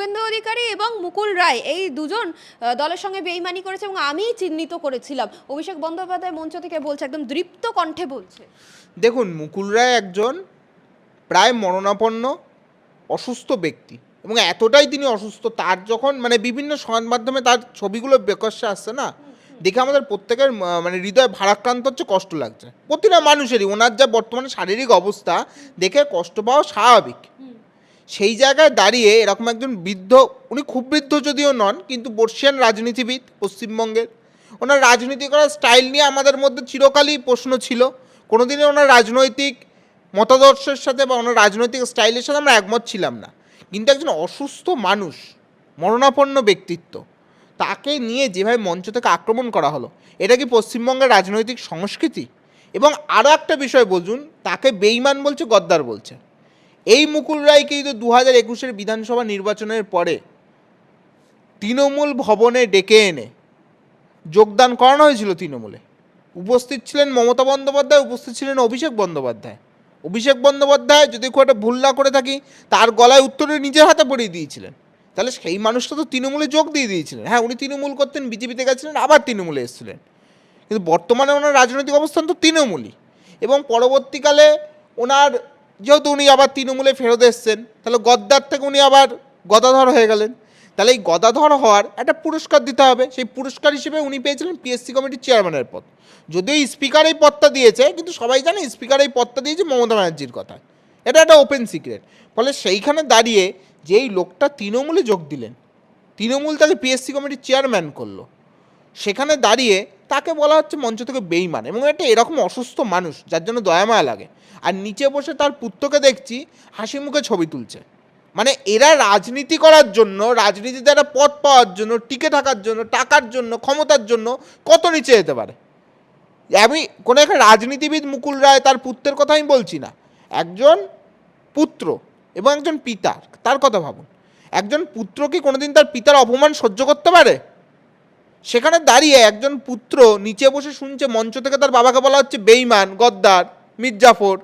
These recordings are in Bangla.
শুভেন্দু অধিকারী এবং মুকুল রায় এই দুজন দলের সঙ্গে বেইমানি করেছে এবং আমি চিহ্নিত করেছিলাম। অভিষেক বন্দ্যোপাধ্যায় মঞ্চ থেকে বলছে একদম দৃপ্ত কণ্ঠে বলছে। দেখুন মুকুল রায় একজন প্রায় মরণাপন্ন অসুস্থ ব্যক্তি এবং এতটাই তিনি অসুস্থ তার যখন মানে বিভিন্ন সংবাদ মাধ্যমে তার ছবিগুলো বেকস্যে আসছে না দেখে আমাদের প্রত্যেকের মানে হৃদয় ভারাক্রান্ত হচ্ছে কষ্ট লাগছে। প্রতিটা মানুষেরই ওনার যা বর্তমানে শারীরিক অবস্থা দেখে কষ্ট পাওয়া স্বাভাবিক। সেই জায়গায় দাঁড়িয়ে এরকম একজন বৃদ্ধ, উনি খুব বৃদ্ধ যদিও নন, কিন্তু বর্ষিয়ান রাজনীতিবিদ পশ্চিমবঙ্গের। ওনার রাজনীতি করার স্টাইল নিয়ে আমাদের মধ্যে চিরকালই প্রশ্ন ছিল। কোনোদিনই ওনার রাজনৈতিক মতাদর্শের সাথে বা ওনার রাজনৈতিক স্টাইলের সাথে আমরা একমত ছিলাম না। কিন্তু একজন অসুস্থ মানুষ, মরণাপন্ন ব্যক্তিত্ব, তাকে নিয়ে যেভাবে মঞ্চ থেকে আক্রমণ করা হলো, এটা কি পশ্চিমবঙ্গের রাজনৈতিক সংস্কৃতি? এবং আরও একটা বিষয় বুঝুন তাকে বেইমান বলছে, গদ্দার বলছে। এই মুকুল রায়কে তো দু হাজার একুশের বিধানসভা নির্বাচনের পরে তৃণমূল ভবনে ডেকে এনে যোগদান করানো হয়েছিল তৃণমূলে। উপস্থিত ছিলেন মমতা বন্দ্যোপাধ্যায়, উপস্থিত ছিলেন অভিষেক বন্দ্যোপাধ্যায়। অভিষেক বন্দ্যোপাধ্যায় যদি খুব একটা ভুল না করে থাকি, তার গলায় উত্তরে নিজের হাতে পড়িয়ে দিয়েছিলেন। তাহলে সেই মানুষটা তো তৃণমূলে যোগ দিয়ে দিয়েছিলেন। হ্যাঁ উনি তৃণমূল করতেন, বিজেপিতে গেছিলেন, আবার তৃণমূলে এসেছিলেন। কিন্তু বর্তমানে ওনার রাজনৈতিক অবস্থান তো তৃণমূলই। এবং পরবর্তীকালে ওনার যেহেতু উনি আবার তৃণমূলে ফেরত এসছেন, তাহলে গদ্দার থেকে উনি আবার গদাধর হয়ে গেলেন। তাহলে এই গদাধর হওয়ার একটা পুরস্কার দিতে হবে। সেই পুরস্কার হিসেবে উনি পেয়েছিলেন পিএসসি কমিটির চেয়ারম্যানের পদ। যদিও স্পিকার এই পদটা দিয়েছে, কিন্তু সবাই জানে স্পিকার এই পদটা দিয়েছে মমতা ব্যানার্জির কথা এটা একটা ওপেন সিক্রেট ফলে সেইখানে দাঁড়িয়ে যেই লোকটা তৃণমূলে যোগ দিলেন, তৃণমূল তাকে পিএসসি কমিটির চেয়ারম্যান করল। সেখানে দাঁড়িয়ে তাকে বলা হচ্ছে মঞ্চ থেকে বেইমান এবং একটা এরকম অসুস্থ মানুষ, যার জন্য দয়ামায়া লাগে। আর নিচে বসে তার পুত্রকে দেখছি, হাসি মুখে ছবি তুলছে। মানে এরা রাজনীতি করার জন্য, রাজনীতিতে একটা পদ পাওয়ার জন্য, টিকে থাকার জন্য, টাকার জন্য, ক্ষমতার জন্য কত নিচে যেতে পারে? আমি কোনো একটা রাজনীতিবিদ মুকুল রায় তার পুত্রের কথা আমি বলছি না। একজন পুত্র এবং একজন পিতা তার কথা ভাবুন। একজন পুত্র কি কোনোদিন তার পিতার অপমান সহ্য করতে পারে? সেখানে দাঁড়িয়ে একজন পুত্র নিচে বসে শুনছে, মঞ্চ থেকে তার বাবাকে বলা হচ্ছে বেইমান, গদ্দার, মির্জাফর।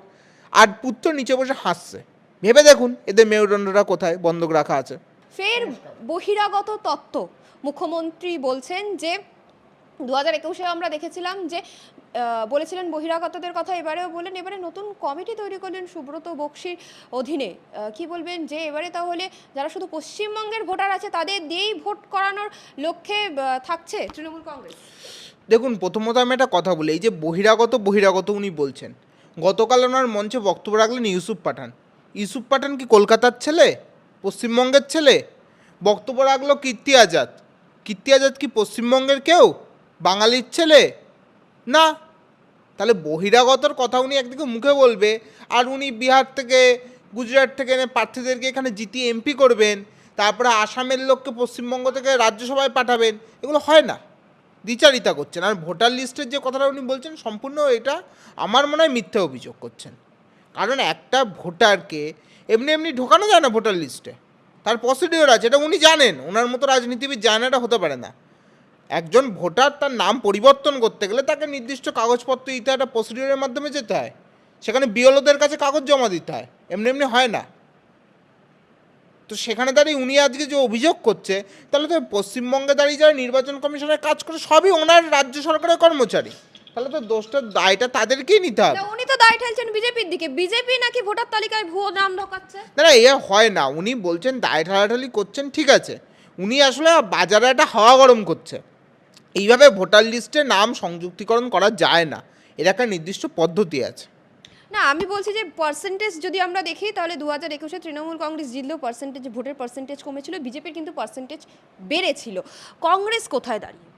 আর পুত্র নিচে বসে হাসছে। ভেবে দেখুন, এদের মেরুদণ্ডটা কোথায়? বন্ধক রাখা আছে। ফের বহিরাগত তত্ত্ব। মুখ্যমন্ত্রী বলছেন যে দু হাজার একুশে আমরা দেখেছিলাম যে বলেছিলেন বহিরাগতদের কথা, এবারেও বললেন, এবারে নতুন কমিটি তৈরি করলেন সুব্রত বক্সির অধীনে। কি বলবেন যে, এবারে তাহলে যারা শুধু পশ্চিমবঙ্গের ভোটার আছে, তাদের দিয়েই ভোট করানোর লক্ষ্যে থাকছে তৃণমূল কংগ্রেস। দেখুন, প্রথমত আমি একটা কথা বলি, এই যে বহিরাগত বহিরাগত উনি বলছেন। গতকাল ওনার মঞ্চে বক্তব্য রাখলেন ইউসুফ পাঠান। ইউসুফ পাঠান কি কলকাতার ছেলে? পশ্চিমবঙ্গের ছেলে? বক্তব্য রাখল কীর্তি আজাদ। কীর্তি আজাদ কি পশ্চিমবঙ্গের কেউ? বাঙালির ছেলে? না। তাহলে বহিরাগতর কথা উনি একদিকে মুখে বলবে, আর উনি বিহার থেকে, গুজরাট থেকে এনে প্রার্থীদেরকে এখানে জিতিয়ে এমপি করবেন, তারপরে আসামের লোককে পশ্চিমবঙ্গ থেকে রাজ্যসভায় পাঠাবেন, এগুলো হয় না। দ্বিচারিতা করছেন। আর ভোটার লিস্টের যে কথাটা উনি বলছেন, সম্পূর্ণ এটা আমার মনে হয় মিথ্যে অভিযোগ করছেন। কারণ একটা ভোটারকে এমনি এমনি ঢোকানো যায় না ভোটার লিস্টে। তার প্রসিডিওর আছে, এটা উনি জানেন। ওনার মতো রাজনীতিবিদ জানে এটা হতে পারে না। একজন ভোটার তার নাম পরিবর্তন করতে গেলে তাকে নির্দিষ্ট কাগজপত্র দিতে একটা প্রসিডিওরের মাধ্যমে যেতে হয়। সেখানে বিওলোদের কাছে কাগজ জমা দিতে হয় এমনি এমনি হয় না। তো সেখানে দাঁড়িয়ে উনি আজকে যে অভিযোগ করছে তাহলে তো পশ্চিমবঙ্গে দাঁড়িয়ে যারা নির্বাচন কমিশনের কাজ করে সবই ওনার রাজ্য সরকারের কর্মচারী। তাহলে তো দোষটা দায়টা তাদেরকেই নিতে হবে। উনি তো দায় ঠেলছেন বিজেপির দিকে। বিজেপি নাকি ভোটার তালিকায় ভুয়ো নাম ঢোকাচ্ছে? না না এ হয় না। উনি বলছেন দায় ঠালাঠালি করছেন ঠিক আছে। উনি আসলে বাজারে একটা হাওয়া গরম করছে। এইভাবে ভোটার লিস্টে নাম সংযুক্তিকরণ করা যায় না। এর একটা নির্দিষ্ট পদ্ধতি আছে। না আমি বলছি যে পার্সেন্টেজ যদি আমরা দেখি তাহলে দু হাজার একুশে তৃণমূল কংগ্রেস জিতলেও পার্সেন্টেজ ভোটের পার্সেন্টেজ কমেছিল বিজেপির কিন্তু পার্সেন্টেজ বেড়েছিল। কংগ্রেস কোথায় দাঁড়িয়ে?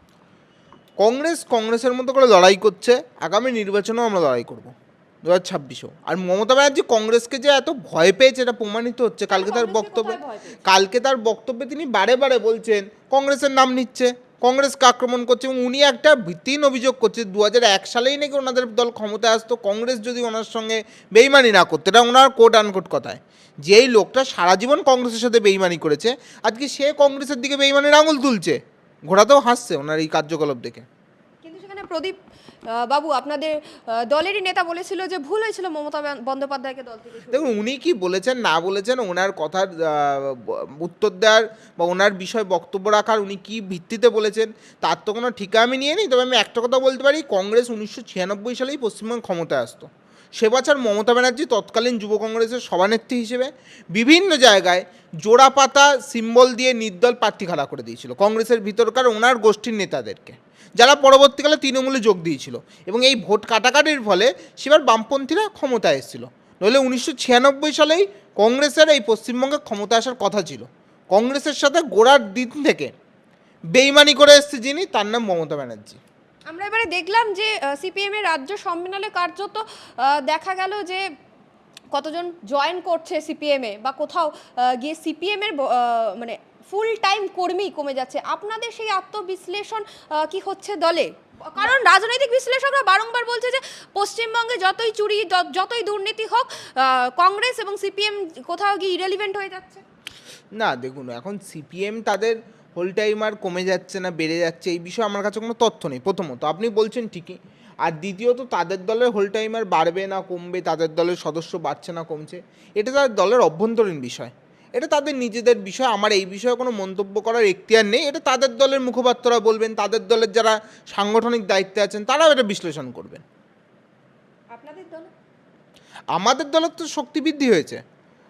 কংগ্রেস কংগ্রেসের মতো করে লড়াই করছে আগামী নির্বাচনেও আমরা লড়াই করব দু হাজার ছাব্বিশেও। আর মমতা ব্যানার্জি কংগ্রেসকে যে এত ভয় পেয়েছে এটা প্রমাণিত হচ্ছে। কালকে তার বক্তব্যে? কালকে তার বক্তব্যে তিনি বারে বারে বলছেন কংগ্রেসের নাম নিচ্ছে। কংগ্রেসকে আক্রমণ করছে এবং উনি একটা ভিত্তিহীন অভিযোগ করছে। দু হাজার এক সালেই নাকি ওনাদের দল ক্ষমতায় আসতো, কংগ্রেস যদি ওনার সঙ্গে বেইমানি না করতো। এটা ওনার কোট আনকোট কথায়। যেই লোকটা সারা জীবন কংগ্রেসের সাথে বেইমানি করেছে, আজকে সে কংগ্রেসের দিকে বেইমানির আঙুল তুলছে। ঘোড়াতেও হাসছে ওনার এই কার্যকলাপ দেখে। সেখানে প্রদীপ বাবু, আপনাদের দলেরই নেতা বলেছিল যে ভুল হয়েছিল মমতা বন্দ্যোপাধ্যায়কে দল থেকে দেখুন, উনি কি বলেছেন, না বলেছেন, ওনার কথার উত্তর দেওয়ার বা ওনার বিষয়ে বক্তব্য রাখার উনি কি ভিত্তিতে বলেছেন, তার তো কোনো ঠিকা আমি নিয়ে নিই, তবে আমি একটা কথা বলতে পারি, কংগ্রেস উনিশশো ছিয়ানব্বই সালেই পশ্চিমবঙ্গ ক্ষমতায় আসতো। সে বছর মমতা ব্যানার্জি তৎকালীন যুব কংগ্রেসের সভানেত্রী হিসেবে বিভিন্ন জায়গায় জোড়া পাতা, সিম্বল দিয়ে নির্দল প্রার্থী খাড়া করে দিয়েছিল, কংগ্রেসের ভিতরকার ওনার গোষ্ঠীর নেতাদেরকে। যারা পরবর্তীকালে তৃণমূলে যোগ দিয়েছিল। এবং এই ভোট কাটাকাটির ফলে সেবার বামপন্থীরা ক্ষমতায় এসেছিল। নইলে উনিশশো ছিয়ানব্বই সালেই কংগ্রেসের এই পশ্চিমবঙ্গে ক্ষমতা আসার কথা ছিল। কংগ্রেসের সাথে গোড়ার দিন থেকে বেইমানি করে এসছে যিনি, তার নাম মমতা ব্যানার্জি। আমরা এবারে দেখলাম যে সিপিএম এর রাজ্য সম্মেলনে কার্যত দেখা গেল যে কতজন জয়েন করছে সিপিএম এ বা কোথাও গিয়ে সিপিএম এর মানে ফুল টাইম কর্মী কমে যাচ্ছে। আপনাদের সেই আত্মবিশ্লেষণ কি হচ্ছে দলে? কারণ রাজনৈতিক বিশ্লেষকরা বারংবার বলছে যে, পশ্চিমবঙ্গে যতই চুরি যতই দুর্নীতি হোক কংগ্রেস এবং সিপিএম কোথাও গিয়ে ইরেলিভেন্ট হয়ে যাচ্ছে। না, দেখুন, এখন সিপিএম তাদের হোল টাইমার কমে যাচ্ছে না, বেড়ে যাচ্ছে, এই বিষয়ে আমার কাছে কোনো তথ্য নেই। প্রথমত, আপনি বলছেন ঠিকই। আর দ্বিতীয়ত, তাদের দলের হোল টাইমার বাড়বে না, কমবে, তাদের দলের সদস্য বাড়ছে না, কমছে, এটা তাদের দলের অভ্যন্তরীণ বিষয়। এটা তাদের নিজেদের বিষয় আমার এই বিষয়ে কোনো মন্তব্য করার এখতিয়ার নেই। এটা তাদের দলের মুখপাত্ররা বলবেন তাদের দলের যারা সাংগঠনিক দায়িত্বে আছেন তারাও এটা বিশ্লেষণ করবেন। আপনাদের দলে? আমাদের দলের তো শক্তি বৃদ্ধি হয়েছে।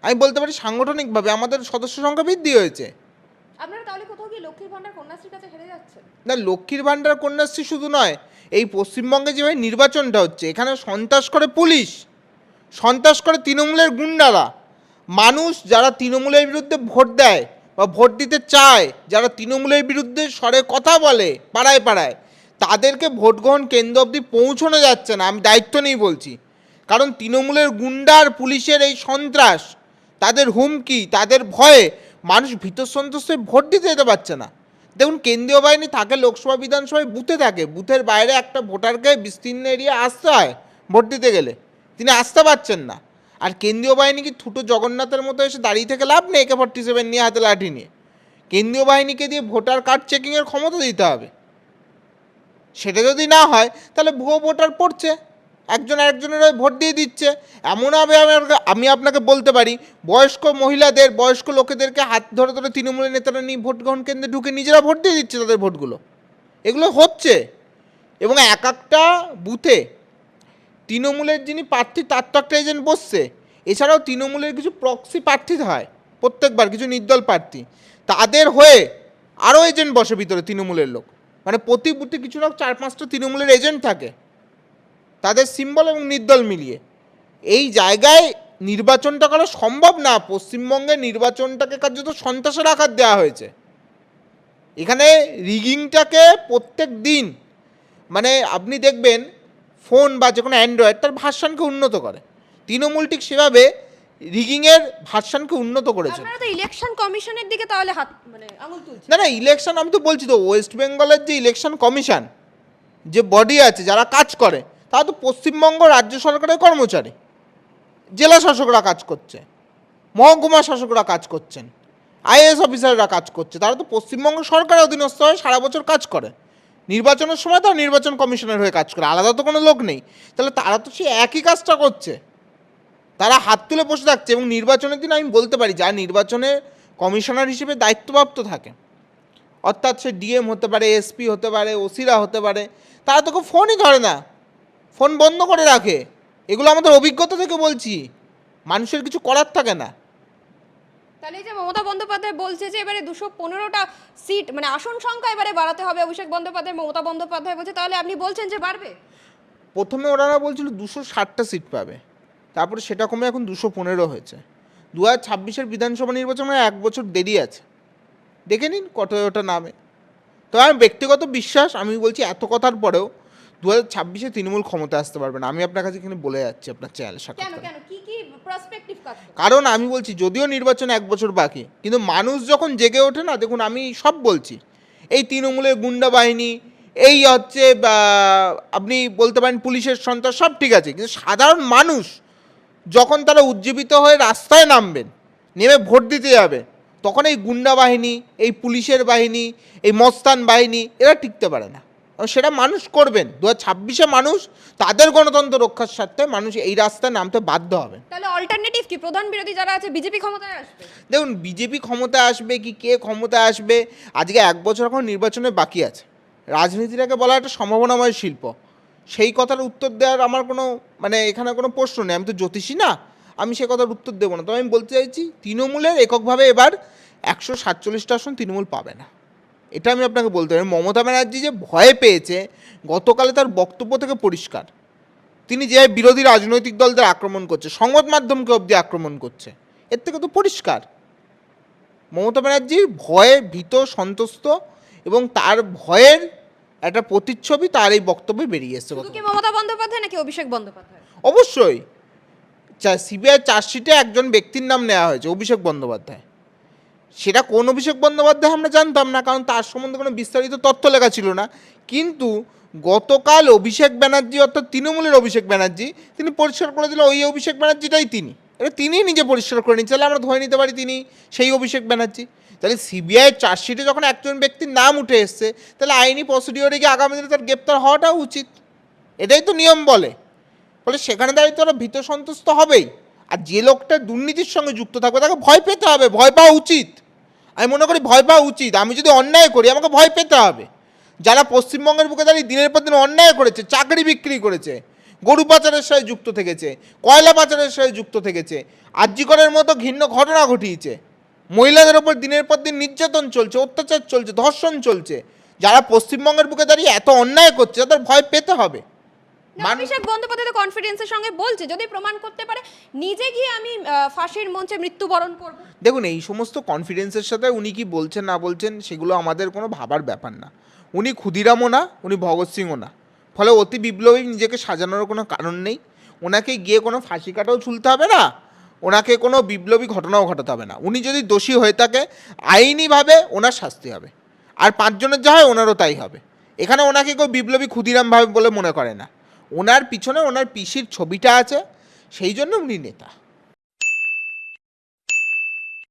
আমি বলতে পারি সাংগঠনিকভাবে আমাদের সদস্য সংখ্যা বৃদ্ধি হয়েছে। আপনারা তাহলে কোথাও গিয়ে লক্ষ্মীর ভান্ডার কন্যাশ্রীর কাছে হেরে যাচ্ছেন? না লক্ষ্মীর ভাণ্ডার কন্যাশ্রী শুধু নয় এই পশ্চিমবঙ্গে যেভাবে নির্বাচনটা হচ্ছে এখানে সন্ত্রাস করে পুলিশ সন্ত্রাস করে তৃণমূলের গুন্ডারা মানুষ যারা তৃণমূলের বিরুদ্ধে ভোট দেয় বা ভোট দিতে চায়, যারা তৃণমূলের বিরুদ্ধে স্বরে কথা বলে, পাড়ায় পাড়ায়, তাদেরকে ভোট গ্রহণ কেন্দ্র অবধি পৌঁছানো যাচ্ছে না, আমি দায়িত্ব নেই বলছি। কারণ তৃণমূলের গুন্ডার পুলিশের এই সন্ত্রাস, তাদের হুমকি, তাদের ভয়ে মানুষ ভীত হয়ে ভোট দিতে যেতে পারছে না। দেখুন, কেন্দ্রীয় বাহিনী থাকে, লোকসভা, বিধানসভায় বুথে থাকে, বুথের বাইরে একটা ভোটারকে বিস্তীর্ণ এরিয়া আসতে হয় ভোট দিতে গেলে। তিনি আসতে পারছেন না। আর কেন্দ্রীয় বাহিনী কি ঠুটো জগন্নাথের মতো এসে দাঁড়িয়ে থেকে লাভ নেই একে ফর্টি সেভেন নিয়ে হাতে লাঠি নিয়ে? কেন্দ্রীয় বাহিনীকে দিয়ে ভোটার কার্ড চেকিংয়ের ক্ষমতা দিতে হবে। সেটা যদি না হয়, তাহলে ভুয়ো ভোটার পড়ছে। একজন আরেকজনের ভোট দিয়ে দিচ্ছে। এমনভাবে আমার- আমি আপনাকে বলতে পারি, বয়স্ক মহিলাদের, বয়স্ক লোকেদেরকে হাত ধরে ধরে তৃণমূলের নেতারা নিয়ে ভোট গ্রহণ কেন্দ্রে ঢুকে নিজেরা ভোট দিয়ে দিচ্ছে তাদের ভোটগুলো। এগুলো হচ্ছে। এবং এক একটা বুথে তৃণমূলের যিনি প্রার্থী, তার তো একটা এজেন্ট বসছে। এছাড়াও তৃণমূলের কিছু প্রক্সি প্রার্থী হয়, প্রত্যেকবার কিছু নির্দল প্রার্থী। তাদের হয়ে আরও এজেন্ট বসে ভিতরে তৃণমূলের লোক। মানে প্রতি বুথে কিছু না চার পাঁচটা তৃণমূলের এজেন্ট থাকে। তাদের সিম্বল এবং নির্দল মিলিয়ে। এই জায়গায় নির্বাচনটা করা সম্ভব না। পশ্চিমবঙ্গে নির্বাচনটাকে কার্যত সন্ত্রাসের আকার দেওয়া হয়েছে। এখানে রিগিংটাকে প্রত্যেক দিন মানে আপনি দেখবেন ফোন বা যে কোনো অ্যান্ড্রয়েড তার ভার্সানকে উন্নত করে। তৃণমূল ঠিক সেভাবে রিগিংয়ের ভার্সানকে উন্নত করেছে। আপনারা তো ইলেকশন কমিশনের দিকে তাহলে হাত মানে আঙুল তুলছেন। না না ইলেকশন আমি তো বলছি তো ওয়েস্ট বেঙ্গলের যে ইলেকশন কমিশন যে বডি আছে যারা কাজ করে তারা তো পশ্চিমবঙ্গ রাজ্য সরকারের কর্মচারী। জেলা শাসকরা কাজ করছে মহকুমা শাসকরা কাজ করছেন আইএএস অফিসাররা কাজ করছে তারা তো পশ্চিমবঙ্গ সরকারের অধীনস্থ হয়ে সারা বছর কাজ করে। নির্বাচনের সময় তারা নির্বাচন কমিশনের হয়ে কাজ করে, আলাদা তো কোনো লোক নেই। তাহলে তারা তো সেই একই কাজটা করছে। তারা হাত তুলে বসে থাকছে এবং নির্বাচনের দিন আমি বলতে পারি যা নির্বাচনে কমিশনার হিসেবে দায়িত্বপ্রাপ্ত থাকে, অর্থাৎ সে ডিএম হতে পারে, এসপি হতে পারে, ওসিরা হতে পারে, তারা তোকে ফোনই ধরে না। ফোন বন্ধ করে রাখে। এগুলো আমাদের অভিজ্ঞতা থেকে বলছি। মানুষের কিছু করার থাকে না। তাহলে এই যে মমতা বন্দ্যোপাধ্যায় বলছে যে এবারে দুশো পনেরোটা সিট মানে আসন সংখ্যা এবারে বাড়াতে হবে অভিষেক বন্দ্যোপাধ্যায় মমতা বন্দ্যোপাধ্যায় বলছে তাহলে আপনি বলছেন যে বাড়বে? প্রথমে ওনারা বলছিল দুশো ষাটটা সিট পাবে তারপরে সেটা কমে এখন দুশো পনেরো হয়েছে। দু হাজার ছাব্বিশের বিধানসভা নির্বাচনে এক বছর দেরি আছে। দেখে নিন কত ওটা নামে। তো আমার ব্যক্তিগত বিশ্বাস আমি বলছি এত কথার পরেও দু হাজার ছাব্বিশে তৃণমূল ক্ষমতা আসতে পারবে না। আমি আপনার কাছে এখানে বলে যাচ্ছি আপনার চ্যানেল কেন কারণ আমি বলছি, যদিও নির্বাচন এক বছর বাকি, কিন্তু মানুষ যখন জেগে ওঠে না, দেখুন আমি সব বলছি। এই তৃণমূলের গুন্ডা বাহিনী, এই হচ্ছে আপনি বলতে পারেন পুলিশের সন্ত্রাস, সব ঠিক আছে। কিন্তু সাধারণ মানুষ যখন তারা উজ্জীবিত হয়ে রাস্তায় নামবেন, নেমে ভোট দিতে যাবে, তখন এই গুন্ডা বাহিনী, এই পুলিশের বাহিনী, এই মস্তান বাহিনী, এরা টিকতে পারে না। সেটা মানুষ করবেন। দু হাজার ছাব্বিশে মানুষ তাদের গণতন্ত্র রক্ষার স্বার্থে মানুষ এই রাস্তায় নামতে বাধ্য হবে তাহলে অল্টারনেটিভ কি? প্রধান বিরোধী যারা আছে বিজেপি ক্ষমতায় আসবে? দেখুন বিজেপি ক্ষমতায় আসবে কি? কে ক্ষমতায় আসবে? আজকে এক বছর এখন নির্বাচনে বাকি আছে। রাজনীতিটাকে বলা একটা সম্ভাবনাময় শিল্প। সেই কথার উত্তর দেওয়ার আমার কোনো মানে এখানে কোনো প্রশ্ন নেই। আমি তো জ্যোতিষী না। আমি সে কথার উত্তর দেবো না। তবে আমি বলতে চাইছি তৃণমূলের এককভাবে এবার একশো সাতচল্লিশটা আসন তৃণমূল পাবে না। এটা আমি আপনাকে বলতে পারি। মমতা ব্যানার্জি যে ভয় পেয়েছে গতকালে তার বক্তব্য থেকে পরিষ্কার। তিনি যে বিরোধী রাজনৈতিক দলদের আক্রমণ করছে সংবাদ মাধ্যমকে অবধি আক্রমণ করছে এর থেকে তো পরিষ্কার। মমতা ব্যানার্জি ভয়ে ভীত সন্তুষ্ট এবং তার ভয়ের একটা প্রতিচ্ছবি তার এই বক্তব্যে বেরিয়ে এসছে মমতা বন্দ্যোপাধ্যায় নাকি অভিষেক বন্দ্যোপাধ্যায়? অবশ্যই। সিবিআই চার্জশিটে একজন ব্যক্তির নাম নেওয়া হয়েছে অভিষেক বন্দ্যোপাধ্যায়। সেটা কোন অভিষেক বন্দ্যোপাধ্যায় আমরা জানতাম না, কারণ তার সম্বন্ধে কোনো বিস্তারিত তথ্য লেখা ছিল না। কিন্তু গতকাল অভিষেক ব্যানার্জি, অর্থাৎ তৃণমূলের অভিষেক ব্যানার্জি, তিনি পরিষ্কার করে দিল ওই অভিষেক ব্যানার্জিটাই তিনি। এটা তিনিই নিজে পরিষ্কার করে নিচ্ছে তাহলে আমরা ধরে নিতে পারি তিনি সেই অভিষেক ব্যানার্জি। তাহলে সিবিআই চার্জশিটে যখন একজন ব্যক্তির নাম উঠে এসছে, তাহলে আইনি প্রসিডিওরে গিয়ে আগামী দিনে তার গ্রেপ্তার হওয়াটাও উচিত। এটাই তো নিয়ম বলে। ফলে সেখানে দাঁড়িয়ে তো ওরা ভীত সন্তুষ্ট হবেই। আর যে লোকটা দুর্নীতির সঙ্গে যুক্ত থাকবে, তাকে ভয় পেতে হবে, ভয় পাওয়া উচিত। আমি মনে করি ভয় পাওয়া উচিত। আমি যদি অন্যায় করি, আমাকে ভয় পেতে হবে। যারা পশ্চিমবঙ্গের বুকে দাঁড়িয়ে দিনের পর দিন অন্যায় করেছে, চাকরি বিক্রি করেছে, গরু পাচারের সাথে যুক্ত থেকেছে, কয়লা পাচারের সাথে যুক্ত থেকেছে, আর্যিকরের মতো ঘৃণ্য ঘটনা ঘটিয়েছে, মহিলাদের ওপর দিনের পর দিন নির্যাতন চলছে, অত্যাচার চলছে, ধর্ষণ চলছে, যারা পশ্চিমবঙ্গের বুকে দাঁড়িয়ে এত অন্যায় করছে, তাদের ভয় পেতে হবে। অভিষেক বন্দ্যোপাধ্যায় কনফিডেন্সের সঙ্গে বলছে যদি প্রমাণ করতে পারে নিজে গিয়ে আমি ফাঁসির মঞ্চে মৃত্যুবরণ করব। দেখুন এই সমস্ত কনফিডেন্সের সাথে উনি কি বলছেন না বলছেন সেগুলো আমাদের কোনো ভাবার ব্যাপার না। উনি ক্ষুদিরামও না উনি ভগৎ সিংও না। ফলে অতি বিপ্লবী নিজেকে সাজানোর কোনো কারণ নেই। ওনাকে গিয়ে কোনো ফাঁসি কাটাও ঝুলতে হবে না। ওনাকে কোনো বিপ্লবী ঘটনাও ঘটাতে হবে না। উনি যদি দোষী হয়ে থাকে আইনিভাবে ওনার শাস্তি হবে। আর পাঁচজনের যা হয় ওনারও তাই হবে। এখানে ওনাকে কেউ বিপ্লবী ক্ষুদিরাম ভাবে বলে মনে করে না। ওনার পিছনে ওনার পিসির ছবিটা আছে সেই জন্য উনি নেতা।